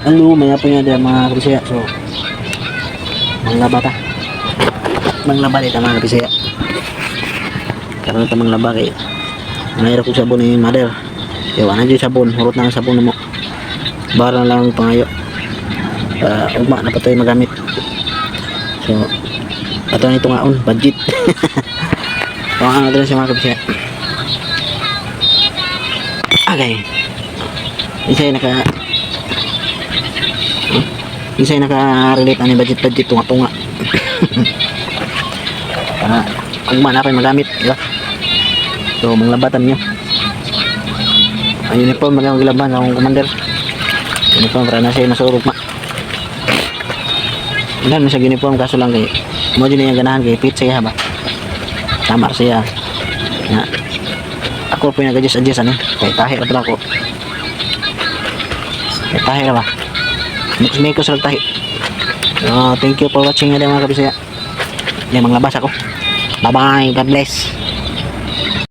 Hello, may apo niya dyan mga kabisaya. So, manglaba ta. Manglaba dito mga kabisaya. Karoon ta manglaba kay Mayroon ko sabon ni mother. Kaya wala dyan sabon. Hurot na ang sabon mo. Bara lang ang pangayo. Uh, ugma na pa tayo magamit. So, ato na ito nga on. Budget. Tawakan natin si mga kabisaya. Okay. Isa yung naka isa yung naka-relate ani budget budget tunga tunga. Ah, kung man ako magamit, di ba? So, manglabatan nyo. Ang uniform, magang maglaban akong commander. Uniform, para na siya masurog ma. Ilan mo sa uniform, kaso lang kay, mo din yung ganahan kay Pete siya ba? Tama siya. Na, ako po yung nag-adjust-adjust ano, kay tahi na pala ako. Kay tahi na ba? Mix may ko sa. So, thank you for watching nga mga kabisaya. Yan, manglabas ako. Bye-bye. God bless.